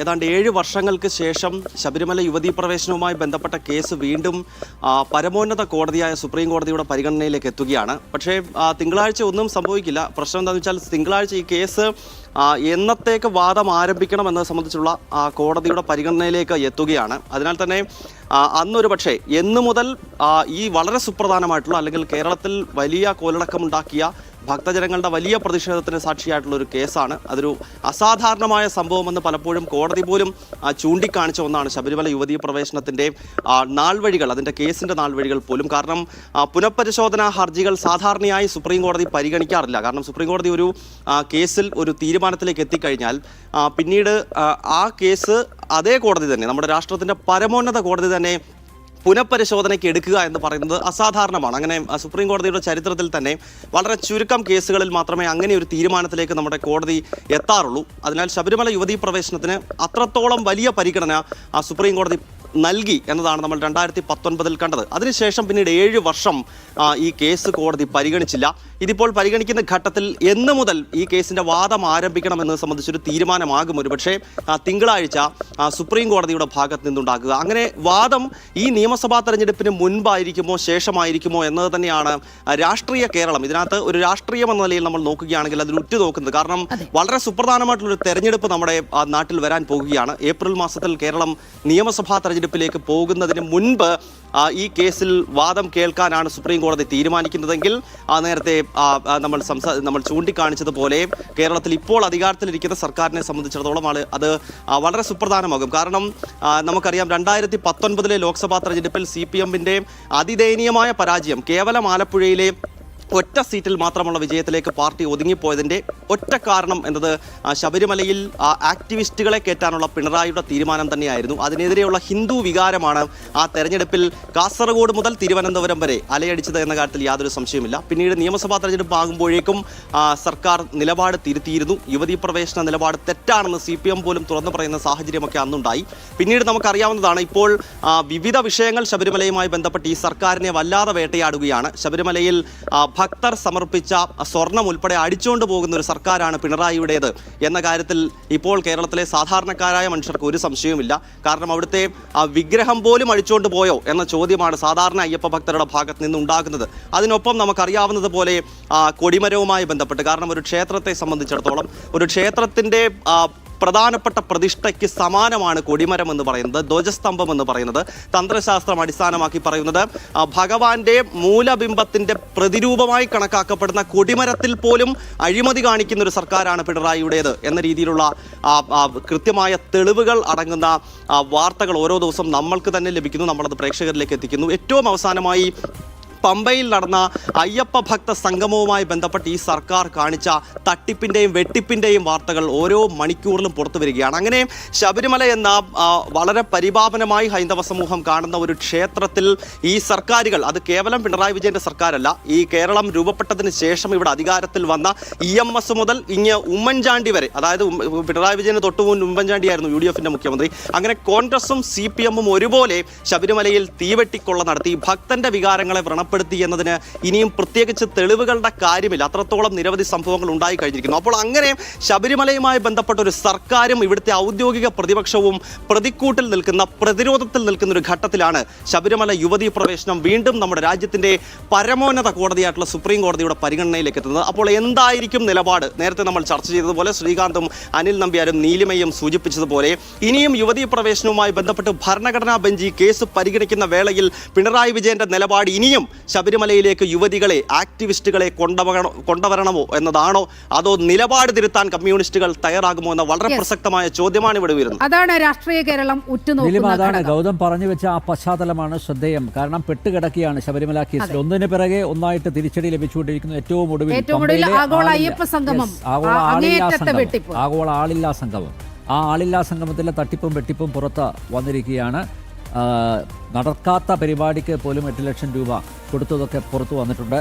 ഏതാണ്ട് ഏഴ് വർഷങ്ങൾക്ക് ശേഷം ശബരിമല യുവതീ പ്രവേശനവുമായി ബന്ധപ്പെട്ട കേസ് വീണ്ടും പരമോന്നത കോടതിയായ സുപ്രീം കോടതിയുടെ പരിഗണനയിലേക്ക് എത്തുകയാണ്. പക്ഷേ തിങ്കളാഴ്ച ഒന്നും സംഭവിക്കില്ല. പ്രശ്നം എന്താണെന്ന് വെച്ചാൽ തിങ്കളാഴ്ച ഈ കേസ് എന്നത്തേക്ക് വാദം ആരംഭിക്കണം എന്നത് സംബന്ധിച്ചുള്ള കോടതിയുടെ പരിഗണനയിലേക്ക് എത്തുകയാണ്. അതിനാൽ തന്നെ അന്നൊരു പക്ഷേ എന്നു മുതൽ ഈ വളരെ സുപ്രധാനമായിട്ടുള്ള അല്ലെങ്കിൽ കേരളത്തിൽ വലിയ കോലടക്കമുണ്ടാക്കിയ ഭക്തജനങ്ങളുടെ വലിയ പ്രതിഷേധത്തിന് സാക്ഷിയായിട്ടുള്ള ഒരു കേസാണ്. അതൊരു അസാധാരണമായ സംഭവമെന്ന് പലപ്പോഴും കോടതി പോലും ചൂണ്ടിക്കാണിച്ച ഒന്നാണ് ശബരിമല യുവതീ പ്രവേശനത്തിന്റെ നാൾവഴികൾ അതിന്റെ കേസിന്റെ നാൾവഴികൾ പോലും. കാരണം പുനഃപരിശോധനാ ഹർജികൾ സാധാരണയായി സുപ്രീം കോടതി പരിഗണിക്കാറില്ല. കാരണം സുപ്രീം കോടതി ഒരു കേസിൽ ഒരു തീരുമാനത്തിലേക്ക് എത്തിക്കഴിഞ്ഞാൽ പിന്നീട് ആ കേസ് അതേ കോടതി തന്നെ നമ്മുടെ രാഷ്ട്രത്തിന്റെ പരമോന്നത കോടതി തന്നെ പുനഃപരിശോധനയ്ക്ക് എടുക്കുക എന്ന് പറയുന്നത് അസാധാരണമാണ്. അങ്ങനെ സുപ്രീം കോടതിയുടെ ചരിത്രത്തിൽ തന്നെ വളരെ ചുരുക്കം കേസുകളിൽ മാത്രമേ അങ്ങനെ ഒരു തീരുമാനത്തിലേക്ക് നമ്മുടെ കോടതി എത്താറുള്ളൂ. അതിനാൽ ശബരിമല യുവതീ പ്രവേശനത്തിന് അത്രത്തോളം വലിയ പരിഗണന ആ സുപ്രീം കോടതി നൽകി എന്നതാണ് നമ്മൾ രണ്ടായിരത്തി പത്തൊൻപതിൽ കണ്ടത്. അതിനുശേഷം പിന്നീട് ഏഴ് വർഷം ഈ കേസ് കോടതി പരിഗണിച്ചില്ല. ഇതിപ്പോൾ പരിഗണിക്കുന്ന ഘട്ടത്തിൽ എന്ന് മുതൽ ഈ കേസിന്റെ വാദം ആരംഭിക്കണം എന്നത് സംബന്ധിച്ചൊരു തീരുമാനമാകും ഒരുപക്ഷെ ആ, തിങ്കളാഴ്ച സുപ്രീം കോടതിയുടെ ഭാഗത്ത് നിന്നുണ്ടാക്കുക അങ്ങനെ വാദം ഈ നിയമസഭാ തെരഞ്ഞെടുപ്പിന് മുൻപായിരിക്കുമോ ശേഷമായിരിക്കുമോ എന്നത് തന്നെയാണ് രാഷ്ട്രീയ കേരളം. ഇതിനകത്ത് ഒരു രാഷ്ട്രീയം എന്ന നിലയിൽ നമ്മൾ നോക്കുകയാണെങ്കിൽ അതിൽ ഉറ്റുനോക്കുന്നത്. കാരണം വളരെ സുപ്രധാനമായിട്ടുള്ളൊരു തെരഞ്ഞെടുപ്പ് നമ്മുടെ നാട്ടിൽ വരാൻ പോകുകയാണ്. ഏപ്രിൽ മാസത്തിൽ കേരളം നിയമസഭാ തെരഞ്ഞെടുപ്പിലേക്ക് പോകുന്നതിന് മുൻപ് ഈ കേസിൽ വാദം കേൾക്കാനാണ് സുപ്രീം കോടതി തീരുമാനിക്കുന്നതെങ്കിൽ ആ നേരത്തെ നമ്മൾ സംസാ നമ്മൾ ചൂണ്ടിക്കാണിച്ചതുപോലെ കേരളത്തിൽ ഇപ്പോൾ അധികാരത്തിലിരിക്കുന്ന സർക്കാരിനെ സംബന്ധിച്ചിടത്തോളം ആൾ അത് വളരെ സുപ്രധാനമാകും. കാരണം നമുക്കറിയാം രണ്ടായിരത്തി പത്തൊൻപതിലെ ലോക്സഭാ തെരഞ്ഞെടുപ്പിൽ സി പി എമ്മിന്റെ അതിദയനീയമായ പരാജയം കേവലം ആലപ്പുഴയിലെ ഒറ്റ സീറ്റിൽ മാത്രമുള്ള വിജയത്തിലേക്ക് പാർട്ടി ഒതുങ്ങിപ്പോയതിന്റെ ഒറ്റ കാരണം എന്നത് ശബരിമലയിൽ ആക്ടിവിസ്റ്റുകളെ കയറ്റാനുള്ള പിണറായിയുടെ തീരുമാനം തന്നെയായിരുന്നു. അതിനെതിരെയുള്ള ഹിന്ദു വികാരമാണ് ആ തെരഞ്ഞെടുപ്പിൽ കാസർഗോഡ് മുതൽ തിരുവനന്തപുരം വരെ അലയടിച്ചത് എന്ന കാര്യത്തിൽ യാതൊരു സംശയമില്ല പിന്നീട് നിയമസഭാ തെരഞ്ഞെടുപ്പ് ആകുമ്പോഴേക്കും സർക്കാർ നിലപാട് തിരുത്തിയിരുന്നു. യുവതീ പ്രവേശന നിലപാട് തെറ്റാണെന്ന് സി പോലും തുറന്നു പറയുന്ന സാഹചര്യമൊക്കെ അന്നുണ്ടായി. പിന്നീട് നമുക്കറിയാവുന്നതാണ് ഇപ്പോൾ വിവിധ വിഷയങ്ങൾ ശബരിമലയുമായി ബന്ധപ്പെട്ട് ഈ സർക്കാരിനെ വല്ലാതെ വേട്ടയാടുകയാണ്. ശബരിമലയിൽ ഭക്തർ സമർപ്പിച്ച സ്വർണം ഉൾപ്പെടെ അടിച്ചുകൊണ്ട് പോകുന്ന ഒരു സർക്കാരാണ് പിണറായിയുടേത്. എന്ന കാര്യത്തിൽ ഇപ്പോൾ കേരളത്തിലെ സാധാരണക്കാരായ മനുഷ്യർക്ക് ഒരു സംശയവുമില്ല. കാരണം അവിടുത്തെ ആ, വിഗ്രഹം പോലും അടിച്ചുകൊണ്ട് പോയോ എന്ന ചോദ്യമാണ് സാധാരണ അയ്യപ്പ ഭക്തരുടെ ഭാഗത്ത് നിന്ന് ഉണ്ടാകുന്നത്. അതിനൊപ്പം നമുക്കറിയാവുന്നത് പോലെ കൊടിമരവുമായി ബന്ധപ്പെട്ട് കാരണം ഒരു ക്ഷേത്രത്തെ സംബന്ധിച്ചിടത്തോളം ഒരു ക്ഷേത്രത്തിന്റെ പ്രധാനപ്പെട്ട പ്രതിഷ്ഠയ്ക്ക് സമാനമാണ് കൊടിമരം എന്ന് പറയുന്നത് ധ്വജസ്തംഭം എന്ന് പറയുന്നത് തന്ത്രശാസ്ത്രം അടിസ്ഥാനമാക്കി പറയുന്നത്. ഭഗവാന്റെ മൂലബിംബത്തിന്റെ പ്രതിരൂപമായി കണക്കാക്കപ്പെടുന്ന കൊടിമരത്തിൽ പോലും അഴിമതി കാണിക്കുന്ന ഒരു സർക്കാരാണ് പിണറായിയുടേത് എന്ന രീതിയിലുള്ള കൃത്യമായ തെളിവുകൾ അടങ്ങുന്ന വാർത്തകൾ ഓരോ ദിവസം നമ്മൾക്ക് തന്നെ ലഭിക്കുന്നു നമ്മളത് പ്രേക്ഷകരിലേക്ക് എത്തിക്കുന്നു. ഏറ്റവും അവസാനമായി പമ്പയിൽ നടന്ന അയ്യപ്പ ഭക്ത സംഗമവുമായി ബന്ധപ്പെട്ട് ഈ സർക്കാർ കാണിച്ച തട്ടിപ്പിന്റെയും വെട്ടിപ്പിന്റെയും വാർത്തകൾ ഓരോ മണിക്കൂറിലും പുറത്തു വരികയാണ്. അങ്ങനെ ശബരിമല എന്ന വളരെ പരിപാവനമായി ഹൈന്ദവ സമൂഹം കാണുന്ന ഒരു ക്ഷേത്രത്തിൽ ഈ സർക്കാരുകൾ അത് കേവലം പിണറായി വിജയന്റെ സർക്കാരല്ല ഈ കേരളം രൂപപ്പെട്ടതിന് ശേഷം ഇവിടെ അധികാരത്തിൽ വന്ന ഇ എം എസ് മുതൽ ഇങ്ങ് ഉമ്മൻചാണ്ടി വരെ അതായത് പിണറായി വിജയന് തൊട്ടു മുൻ ഉമ്മൻചാണ്ടിയായിരുന്നു യു ഡി എഫിന്റെ മുഖ്യമന്ത്രി. അങ്ങനെ കോൺഗ്രസും സി പി എമ്മും ഒരുപോലെ ശബരിമലയിൽ തീവെട്ടിക്കൊള്ള നടത്തി. ഭക്തന്റെ വികാരങ്ങളെ വ്രണപ്പെടുത്തി എന്നതിന് ഇനിയും പ്രത്യേകിച്ച് തെളിവുകളുടെ കാര്യമില്ല. അത്രത്തോളം നിരവധി സംഭവങ്ങൾ ഉണ്ടായി കഴിഞ്ഞിരിക്കുന്നു. അപ്പോൾ അങ്ങനെ ശബരിമലയുമായി ബന്ധപ്പെട്ട ഒരു സർക്കാരും ഇവിടുത്തെ ഔദ്യോഗിക പ്രതിപക്ഷവും പ്രതിക്കൂട്ടിൽ നിൽക്കുന്ന പ്രതിരോധത്തിൽ നിൽക്കുന്ന ഒരു ഘട്ടത്തിലാണ് ശബരിമല യുവതി പ്രവേശനം വീണ്ടും നമ്മുടെ രാജ്യത്തിന്റെ പരമോന്നത കോടതിയായിട്ടുള്ള സുപ്രീം കോടതിയുടെ പരിഗണനയിലേക്ക് എത്തുന്നത്. അപ്പോൾ എന്തായിരിക്കും നിലപാട്? നേരത്തെ നമ്മൾ ചർച്ച ചെയ്തതുപോലെ ശ്രീകാന്തും അനിൽ നമ്പ്യാരും നീലിമയും സൂചിപ്പിച്ചതുപോലെ ഇനിയും യുവതി പ്രവേശനവുമായി ബന്ധപ്പെട്ട് ഭരണഘടനാ ബെഞ്ച് ഈ കേസ് പരിഗണിക്കുന്ന വേളയിൽ പിണറായി വിജയന്റെ നിലപാട് ഇനിയും ശബരിമലയിലേക്ക് യുവതികളെ ആക്ടിവിസ്റ്റുകളെ കൊണ്ടുവരണോ കൊണ്ടുവരണമോ എന്നതാണോ? അതോ നിലപാട് തിരുത്താൻ കമ്മ്യൂണിസ്റ്റുകൾ തയ്യാറാകുമോ എന്ന വളരെ പ്രസക്തമായ ചോദ്യമാണ് ഇവിടെ വരുന്നത് അതാണ് രാഷ്ട്രീയ കേരളം ഉറ്റുനോക്കുന്നത് അതാണ് ഗൗതം പറഞ്ഞു വെച്ച ആ പശ്ചാത്തലമാണ് ശ്രദ്ധേയം. കാരണം പെട്ടുകിടക്കുകയാണ് ശബരിമല കേസിൽ ഒന്നിന് പിറകെ ഒന്നായിട്ട് തിരിച്ചടി ലഭിച്ചുകൊണ്ടിരിക്കുന്നു. ഏറ്റവും ഒടുവിൽ ഏറ്റവും ഒടുവിൽ ആഗോള അയ്യപ്പ സംഗമം. ആഗോള ആ ആളില്ലാ സംഗമം. ആ ആളില്ലാ സംഗമത്തിലെ തട്ടിപ്പും വെട്ടിപ്പും പുറത്ത് വന്നിരിക്കുകയാണ് നടക്കാത്ത പരിപാടിക്ക് പോലും എട്ട് ലക്ഷം രൂപ കൊടുത്തതൊക്കെ പുറത്തു വന്നിട്ടുണ്ട്.